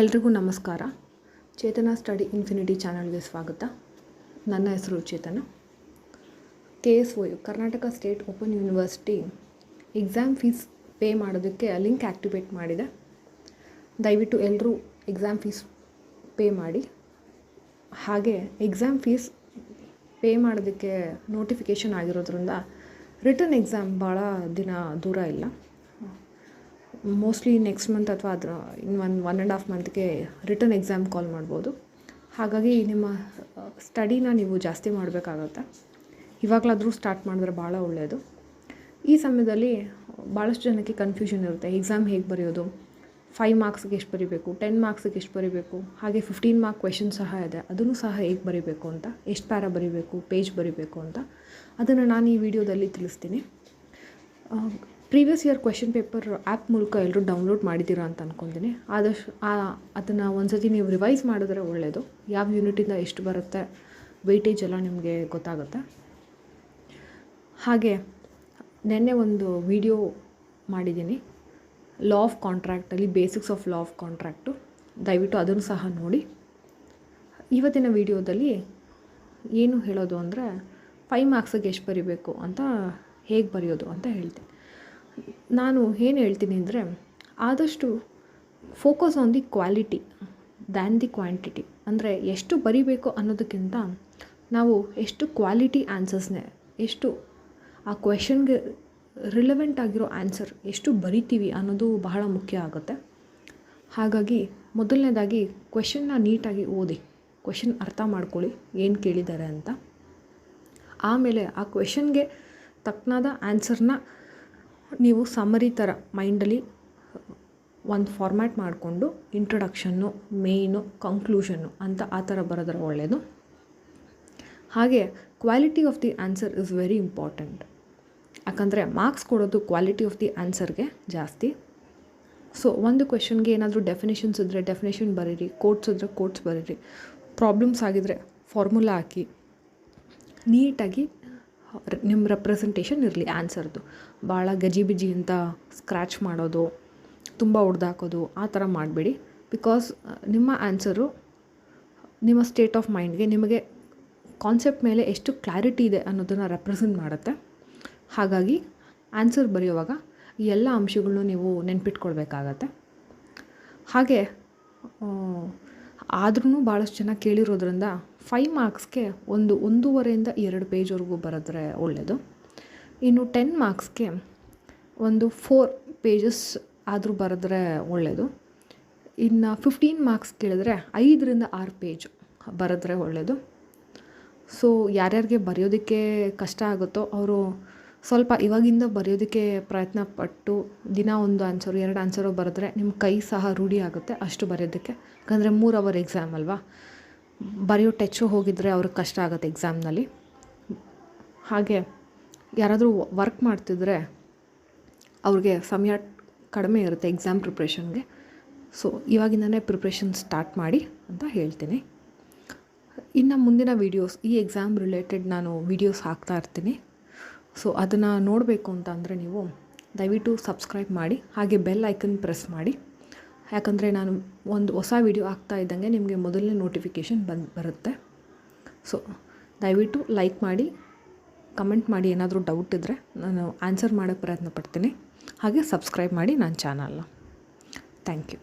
ಎಲ್ರಿಗೂ ನಮಸ್ಕಾರ. ಚೇತನ study infinity ಚಾನಲ್ಗೆ ಸ್ವಾಗತ. ನನ್ನ ಹೆಸರು Chetana. K S O Karnataka state open university exam fees pay ಮಾಡೋದಕ್ಕೆ ಲಿಂಕ್ ಆ್ಯಕ್ಟಿವೇಟ್ ಮಾಡಿದೆ. ದಯವಿಟ್ಟು ಎಲ್ಲರೂ ಎಕ್ಸಾಮ್ ಫೀಸ್ ಪೇ ಮಾಡಿ. ಹಾಗೆ ಎಕ್ಸಾಮ್ ಫೀಸ್ ಪೇ ಮಾಡೋದಕ್ಕೆ ನೋಟಿಫಿಕೇಷನ್ ಆಗಿರೋದ್ರಿಂದ ರಿಟರ್ನ್ ಎಕ್ಸಾಮ್ ಭಾಳ ದಿನ ದೂರ ಇಲ್ಲ. ಮೋಸ್ಟ್ಲಿ ನೆಕ್ಸ್ಟ್ ಮಂತ್ ಅಥವಾ ಅದರ ಇನ್ನು ಒನ್ ಒನ್ ಆ್ಯಂಡ್ ಹಾಫ್ ಮಂತ್ಗೆ ರಿಟರ್ನ್ ಎಕ್ಸಾಮ್ ಕಾಲ್ ಮಾಡ್ಬೋದು. ಹಾಗಾಗಿ ನಿಮ್ಮ ಸ್ಟಡಿನ ನೀವು ಜಾಸ್ತಿ ಮಾಡಬೇಕಾಗತ್ತೆ. ಇವಾಗಲಾದರೂ ಸ್ಟಾರ್ಟ್ ಮಾಡಿದ್ರೆ ಭಾಳ ಒಳ್ಳೆಯದು ಈ ಸಮಯದಲ್ಲಿ ಭಾಳಷ್ಟು ಜನಕ್ಕೆ ಕನ್ಫ್ಯೂಷನ್ ಇರುತ್ತೆ. ಎಕ್ಸಾಮ್ ಹೇಗೆ ಬರೆಯೋದು? ಫೈವ್ ಮಾರ್ಕ್ಸ್ಗೆ ಎಷ್ಟು ಬರೀಬೇಕು? ಟೆನ್ ಮಾರ್ಕ್ಸಿಗೆ ಎಷ್ಟು ಬರೀಬೇಕು? ಹಾಗೆ ಫಿಫ್ಟೀನ್ ಮಾರ್ಕ್ ಕ್ವೆಶನ್ ಸಹ ಇದೆ. ಅದನ್ನು ಸಹ ಹೇಗೆ ಬರೀಬೇಕು ಅಂತ, ಎಷ್ಟು ಪ್ಯಾರ ಬರೀಬೇಕು ಪೇಜ್ ಬರೀಬೇಕು ಅಂತ, ಅದನ್ನು ನಾನು ಈ ವಿಡಿಯೋದಲ್ಲಿ ತಿಳಿಸ್ತೀನಿ. Previous year question paper app ಮೂಲಕ ಎಲ್ಲರೂ ಡೌನ್ಲೋಡ್ ಮಾಡಿದ್ದೀರಾ ಅಂತ ಅಂದ್ಕೊತೀನಿ ಆದಷ್ಟು ಅದನ್ನು ಒಂದು ಸತಿ ನೀವು ರಿವೈಸ್ ಮಾಡಿದ್ರೆ ಒಳ್ಳೆಯದು ಯಾವ ಯೂನಿಟಿಂದ ಎಷ್ಟು ಬರುತ್ತೆ ವೆಯ್ಟೇಜ್ ಎಲ್ಲ ನಿಮಗೆ ಗೊತ್ತಾಗುತ್ತೆ. ಹಾಗೆ, ನಿನ್ನೆ ಒಂದು ವಿಡಿಯೋ ಮಾಡಿದ್ದೀನಿ. Law of ಕಾಂಟ್ರಾಕ್ಟಲ್ಲಿ basics of law of contract ದಯವಿಟ್ಟು ಅದನ್ನು ಸಹ ನೋಡಿ. ಇವತ್ತಿನ ವಿಡಿಯೋದಲ್ಲಿ ಏನು ಹೇಳೋದು ಅಂದರೆ ಫೈವ್ ಮಾರ್ಕ್ಸಿಗೆ ಎಷ್ಟು ಬರಿಬೇಕು ಅಂತ ಹೇಗೆ ಬರೆಯೋದು ಅಂತ ಹೇಳ್ತೀನಿ. ನಾನು ಏನು ಹೇಳ್ತೀನಿ ಅಂದರೆ ಆದಷ್ಟು focus on the quality than the quantity ಅಂದರೆ ಎಷ್ಟು ಬರಿಬೇಕು ಅನ್ನೋದಕ್ಕಿಂತ ನಾವು ಎಷ್ಟು ಕ್ವಾಲಿಟಿ ಆನ್ಸರ್ಸ್ನೇ ಎಷ್ಟು ಆ ಕ್ವೆಶನ್ಗೆ ರಿಲೆವೆಂಟ್ ಆಗಿರೋ ಆನ್ಸರ್ ಎಷ್ಟು ಬರಿತೀವಿ ಅನ್ನೋದು ಬಹಳ ಮುಖ್ಯ ಆಗುತ್ತೆ. ಹಾಗಾಗಿ ಮೊದಲನೇದಾಗಿ ಕ್ವೆಶನ್ನ ನೀಟಾಗಿ ಓದಿ ಕ್ವೆಶನ್ ಅರ್ಥ ಮಾಡ್ಕೊಳ್ಳಿ, ಏನು ಕೇಳಿದ್ದಾರೆ ಅಂತ. ಆಮೇಲೆ ಆ ಕ್ವೆಶನ್ಗೆ ತಕ್ಕನಾದ ಆನ್ಸರ್ನ ನೀವು ಸಮರಿ ಥರ ಮೈಂಡಲ್ಲಿ ಒಂದು ಫಾರ್ಮ್ಯಾಟ್ ಮಾಡಿಕೊಂಡು ಇಂಟ್ರೊಡಕ್ಷನ್ನು ಮೇಯ್ನು ಕಂಕ್ಲೂಷನ್ನು ಅಂತ ಆ ಥರ ಬರೋದ್ರೆ ಒಳ್ಳೆಯದು ಹಾಗೆ quality of the answer is very important ಯಾಕಂದರೆ ಮಾರ್ಕ್ಸ್ ಕೊಡೋದು ಕ್ವಾಲಿಟಿ ಆಫ್ ದಿ ಆನ್ಸರ್ಗೆ ಜಾಸ್ತಿ. ಸೊ ಒಂದು ಕ್ವೆಶನ್ಗೆ ಏನಾದರೂ ಡೆಫಿನೇಷನ್ಸ್ ಇದ್ದರೆ ಡೆಫಿನೇಷನ್ ಬರೀರಿ ಕೋಟ್ಸ್ ಇದ್ದರೆ ಕೋಟ್ಸ್ ಬರೀರಿ. ಪ್ರಾಬ್ಲಮ್ಸ್ ಆಗಿದ್ರೆ ಫಾರ್ಮುಲಾ ಹಾಕಿ ನೀಟಾಗಿ ನಿಮ್ಮ ರೆಪ್ರೆಸೆಂಟೇಷನ್ ಇರಲಿ ಆನ್ಸರ್ದು ಭಾಳ ಗಜಿಬಿಜಿ ಅಂತ ಸ್ಕ್ರ್ಯಾಚ್ ಮಾಡೋದು, ತುಂಬ ಹೊಡೆದಾಕೋದು ಆ ಥರ ಮಾಡಬೇಡಿ. ಬಿಕಾಸ್ ನಿಮ್ಮ ಆನ್ಸರು ನಿಮ್ಮ ಸ್ಟೇಟ್ ಆಫ್ ಮೈಂಡ್ಗೆ ನಿಮಗೆ ಕಾನ್ಸೆಪ್ಟ್ ಮೇಲೆ ಎಷ್ಟು ಕ್ಲಾರಿಟಿ ಇದೆ ಅನ್ನೋದನ್ನು ರೆಪ್ರೆಸೆಂಟ್ ಮಾಡುತ್ತೆ. ಹಾಗಾಗಿ ಆನ್ಸರ್ ಬರೆಯುವಾಗ ಈ ಎಲ್ಲ ಅಂಶಗಳನ್ನೂ ನೀವು ನೆನ್ಪಿಟ್ಕೊಳ್ಬೇಕಾಗತ್ತೆ. ಹಾಗೆ ಆದ್ರೂ ಭಾಳಷ್ಟು ಜನ ಕೇಳಿರೋದ್ರಿಂದ ಫೈವ್ ಮಾರ್ಕ್ಸ್ಗೆ ಒಂದು ಒಂದೂವರೆಯಿಂದ ಎರಡು ಪೇಜ್ವರೆಗೂ ಬರೆದ್ರೆ ಒಳ್ಳೆಯದು ಇನ್ನು ಟೆನ್ ಮಾರ್ಕ್ಸ್ಗೆ ಒಂದು ಫೋರ್ ಪೇಜಸ್ ಆದರೂ ಬರೆದ್ರೆ ಒಳ್ಳೆಯದು ಇನ್ನು ಫಿಫ್ಟೀನ್ ಮಾರ್ಕ್ಸ್ ಕೇಳಿದ್ರೆ ಐದರಿಂದ ಆರು ಪೇಜ್ ಬರೆದ್ರೆ ಒಳ್ಳೆಯದು ಸೊ ಯಾರ್ಯಾರಿಗೆ ಬರೆಯೋದಕ್ಕೆ ಕಷ್ಟ ಆಗುತ್ತೋ ಅವರು ಸ್ವಲ್ಪ ಇವಾಗಿಂದ ಬರೆಯೋದಕ್ಕೆ ಪ್ರಯತ್ನ ಪಟ್ಟು ದಿನ ಒಂದು ಆನ್ಸರು ಎರಡು ಆನ್ಸರು ಬರೆದ್ರೆ ನಿಮ್ಮ ಕೈ ಸಹ ರೂಢಿ ಆಗುತ್ತೆ ಅಷ್ಟು ಬರೆಯೋದಕ್ಕೆ. ಯಾಕಂದರೆ ಮೂರು ಅವರ್ ಎಕ್ಸಾಮ್ ಅಲ್ವಾ? ಬರೆಯೋ ಟೆಚ್ಚು ಹೋಗಿದ್ರೆ ಅವ್ರಿಗೆ ಕಷ್ಟ ಆಗುತ್ತೆ ಎಕ್ಸಾಮ್ನಲ್ಲಿ ಹಾಗೆ ಯಾರಾದರೂ ವರ್ಕ್ ಮಾಡ್ತಿದ್ರೆ ಅವ್ರಿಗೆ ಸಮಯ ಕಡಿಮೆ ಇರುತ್ತೆ ಎಕ್ಸಾಮ್ ಪ್ರಿಪ್ರೇಷನ್ಗೆ ಸೊ ಇವಾಗಿಂದನೇ ಪ್ರಿಪ್ರೇಷನ್ ಸ್ಟಾರ್ಟ್ ಮಾಡಿ ಅಂತ ಹೇಳ್ತೀನಿ. ಇನ್ನು ಮುಂದಿನ ವೀಡಿಯೋಸ್ ಈ ಎಕ್ಸಾಮ್ ರಿಲೇಟೆಡ್ ನಾನು ವೀಡಿಯೋಸ್ ಹಾಕ್ತಾ ಇರ್ತೀನಿ. ಸೊ ಅದನ್ನು ನೋಡಬೇಕು ಅಂತ ನೀವು ದಯವಿಟ್ಟು ಸಬ್ಸ್ಕ್ರೈಬ್ ಮಾಡಿ, ಹಾಗೆ ಬೆಲ್ ಐಕನ್ ಪ್ರೆಸ್ ಮಾಡಿ. ಯಾಕಂದರೆ ನಾನು ಒಂದು ಹೊಸ ವಿಡಿಯೋ ಆಗ್ತಾ ಇದ್ದಂಗೆ ನಿಮಗೆ ಮೊದಲನೇ ನೋಟಿಫಿಕೇಷನ್ ಬಂದು ಬರುತ್ತೆ. ಸೊ ದಯವಿಟ್ಟು ಲೈಕ್ ಮಾಡಿ ಕಮೆಂಟ್ ಮಾಡಿ ಏನಾದರೂ ಡೌಟ್ ಇದ್ದರೆ ನಾನು ಆನ್ಸರ್ ಮಾಡೋಕ್ಕೆ ಪ್ರಯತ್ನ ಪಡ್ತೀನಿ. ಹಾಗೆ ಸಬ್ಸ್ಕ್ರೈಬ್ ಮಾಡಿ ನನ್ನ ಚಾನಲ್ನ ಥ್ಯಾಂಕ್ ಯು